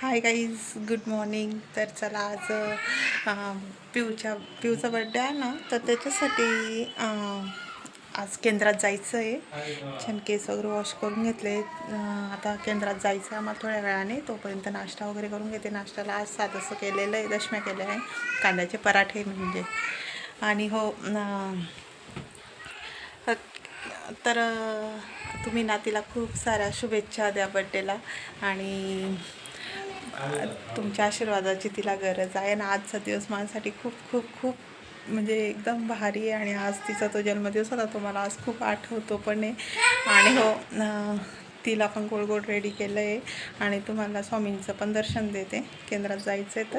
हाय guys good morning तर चला आज पिऊच्या पिऊचा बड्डे आहे ना तर त्याच्यासाठी आज केंद्रात जायचं आहे छान केस वगैरे वॉश करून घेतले. आता केंद्रात जायचं आहे आम्हाला थोड्या वेळाने. तोपर्यंत नाश्ता वगैरे करून घेते. नाश्त्याला आज साधंसं केलेलं आहे दशम्या केल्या आहे. कांद्याचे पराठे म्हणजे. आणि हो तर तुम्ही नातीला खूप साऱ्या शुभेच्छा द्या बड्डेला आणि तुमच्या आशीर्वादाची तिला गरज आहे. आणि आजचा दिवस माझ्यासाठी खूप खूप खूप म्हणजे एकदम भारी आहे. आणि आज तिचा तो जन्मदिवस होता तो मला आज खूप आठवतो पण आहे. आणि हो तिला पण गोड गोड रेडी केलं आहे आणि तुम्हाला स्वामींचं पण दर्शन देते. केंद्रात जायचं आहे तर.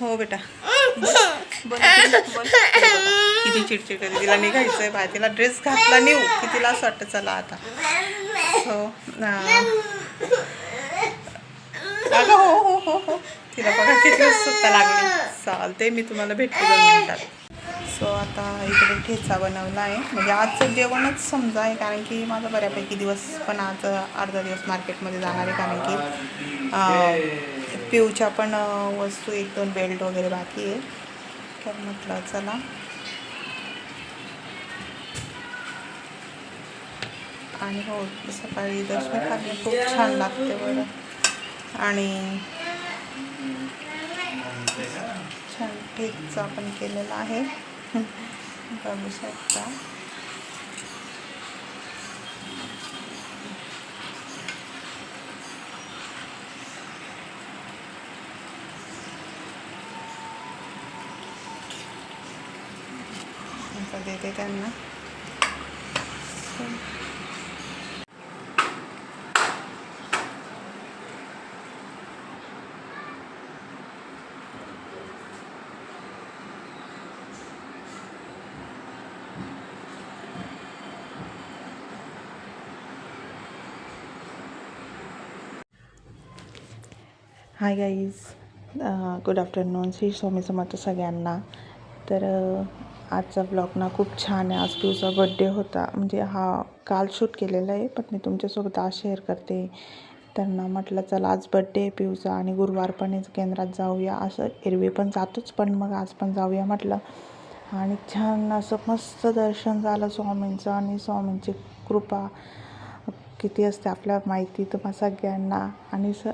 हो बेटा. किती चिडचिड करते तिला निघायचं आहे बाय तिला ड्रेस घातला नेऊ. की तिला असं वाटतं चला आता. हो अगं हो हो हो हो तिला बघा किती उत्सुकता लागली. चालते मी तुम्हाला भेटते दोन मिनिटात. सो आता इकडे ठेचा बनवला आहे म्हणजे आजचं जेवणच समजा आहे कारण की माझा बऱ्यापैकी दिवस पण आज अर्धा दिवस मार्केटमध्ये जाणार आहे कारण की पिऊच्या पण वस्तू एक दोन बेल्ट वगैरे बाकी आहे. तर म्हटलं चला. आणि हो सकाळी दर्शन खाल्ले खूप छान लागते बरं. आणि छान केकचा आपण केलेला आहे. बघू शकता. देते त्यांना. Hi guys good afternoon Shri Swami Samarth सगळ्यांना. तर uh, आजचा ब्लॉग ना खूप छान आहे. आज तुझा बड्डे होता. म्हणजे हा काल शूट केलेला आहे पण मी तुमच्यासोबत आज शेअर करते. त्यांना म्हटलं चला आज बड्डे आहे पिऊचा आणि गुरुवार पण केंद्रात जाऊया. असं एरवी पण जातोच पण मग आज पण जाऊया म्हटलं. आणि छान असं मस्त दर्शन झालं स्वामींचं आणि स्वामींची कृपा. किती असते आपल्या माहिती तुम्हा सगळ्यांना. आणि स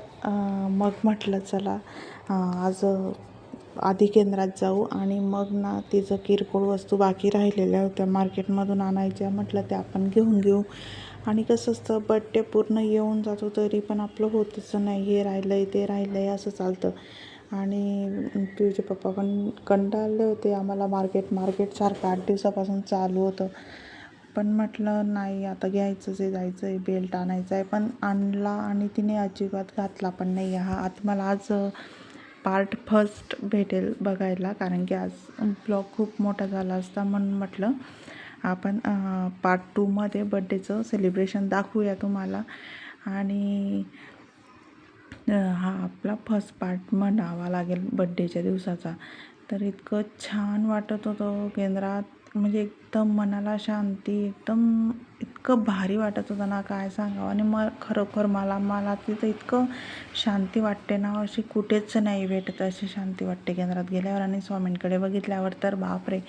मग म्हटलं चला आज आधी केंद्रात जाऊ. आणि मग ना तिचं किरकोळ वस्तू बाकी राहिलेल्या होत्या मार्केटमधून आणायच्या. म्हटलं त्या आपण घेऊन घेऊ. आणि कसं असतं बड्डे पूर्ण येऊन जातो तरी पण आपलं होतच नाही. हे राहिलं आहे ते राहिलं आहे असं चालतं. आणि पिऊचे पप्पा पण कंटाळले होते आम्हाला. मार्केट मार्केट सारखं आठ दिवसापासून चालू होतं. पण म्हटलं नाही आता घ्यायचंच आहे जायचं आहे बेल्ट आणायचा आहे. पण आणला आणि तिने अजिबात घातला पण नाही हा. आता मला आज पार्ट फर्स्ट भेटेल बघायला कारण की आज ब्लॉग खूप मोठा झाला असता म्हणून म्हटलं आपण पार्ट टूमध्ये बड्डेचं सेलिब्रेशन दाखवूया तुम्हाला. आणि हा आपला फर्स्ट पार्ट म्हणावा लागेल बड्डेच्या दिवसाचा. तर इतकं छान वाटत होतं केंद्रात. म्हणजे एकदम मनाला शांती एकदम इतकं भारी वाटत होतं ना काय सांगावं. आणि मग खरोखर मला मला तिथं इतकं शांती वाटते ना अशी कुठेच नाही भेटत अशी शांती वाटते केंद्रात गेल्यावर. आणि स्वामींकडे बघितल्यावर तर बापरे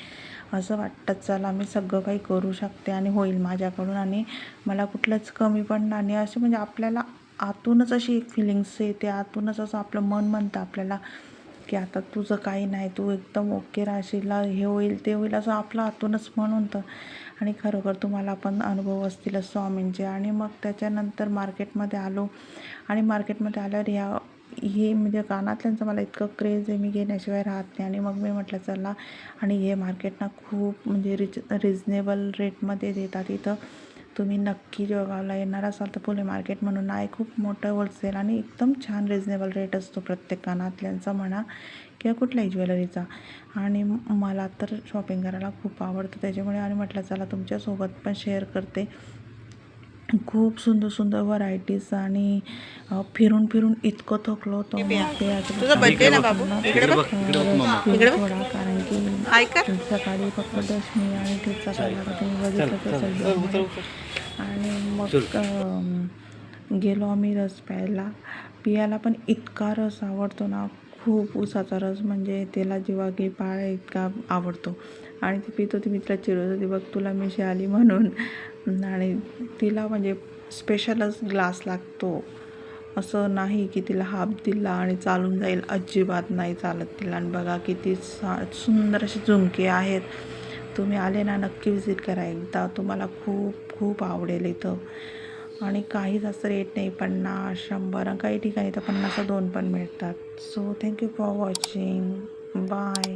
असं वाटतं चला मी सगळं काही करू शकते आणि होईल माझ्याकडून. आणि मला कुठलंच कमी पण नाही. असे म्हणजे आपल्याला आतूनच अशी एक फिलिंग्स येते आतूनच असं आपलं मन म्हणतं आपल्याला की आता तुझं काही नाही तू एकदम ओके राशीला हे होईल ते होईल असं आपलं आतूनच मन होतं आणि खरोखर तुम्हाला पण अनुभव असतील स्वामींचे. आणि मग त्याच्यानंतर मार्केटमध्ये आलो. आणि मार्केटमध्ये आल्यावर ह्या हे म्हणजे कानातल्यांचं मला इतकं क्रेज आहे मी घेण्याशिवाय राहत नाही. आणि मग मी म्हटलं चला. आणि हे मार्केट ना खूप म्हणजे रिज रिजनेबल रेटमध्ये देतात इथं. तुम्ही नक्की जळगावला येणार असाल तर फुले मार्केट म्हणून आहे. खूप मोठं होलसेल आणि एकदम छान रिजनेबल रेट असतो प्रत्येक कानातल्यांचा म्हणा किंवा कुठल्याही ज्वेलरीचा. आणि मला तर शॉपिंग करायला खूप आवडतं. त्याच्यामुळे आणि म्हटलं चला तुमच्यासोबत पण शेअर करते. खूप सुंदर सुंदर व्हरायटीज आणि फिरून फिरून इतकं थकलो होतो. कारण की सकाळी फक्त दशमी आणि ठेचा होता तुम्ही बघितलं असेल. आणि मग गेलो आम्ही रस प्यायला. पियाला पण इतका रस आवडतो ना खूप उसाचा रस म्हणजे त्याला जेव्हा घे पाळ इतका आवडतो. आणि ती पित होती मित्र चिरत होती बघ तुला मिशी आली म्हणून. आणि तिला म्हणजे स्पेशलच ग्लास लागतो. असं नाही की तिला हाफ दिला आणि चालून जाईल. अजिबात नाही चालत तिला. आणि बघा किती सा सुंदर असे झुमके आहेत. तुम्ही आले ना नक्की विजिट करा एकदा. तुम्हाला खूप खूप आवडेल इथं. आणि काही जास्त रेट नाही पन्नास शंभर आणि काही ठिकाणी तर पन्नास दोन पण मिळतात. So thank you for watching bye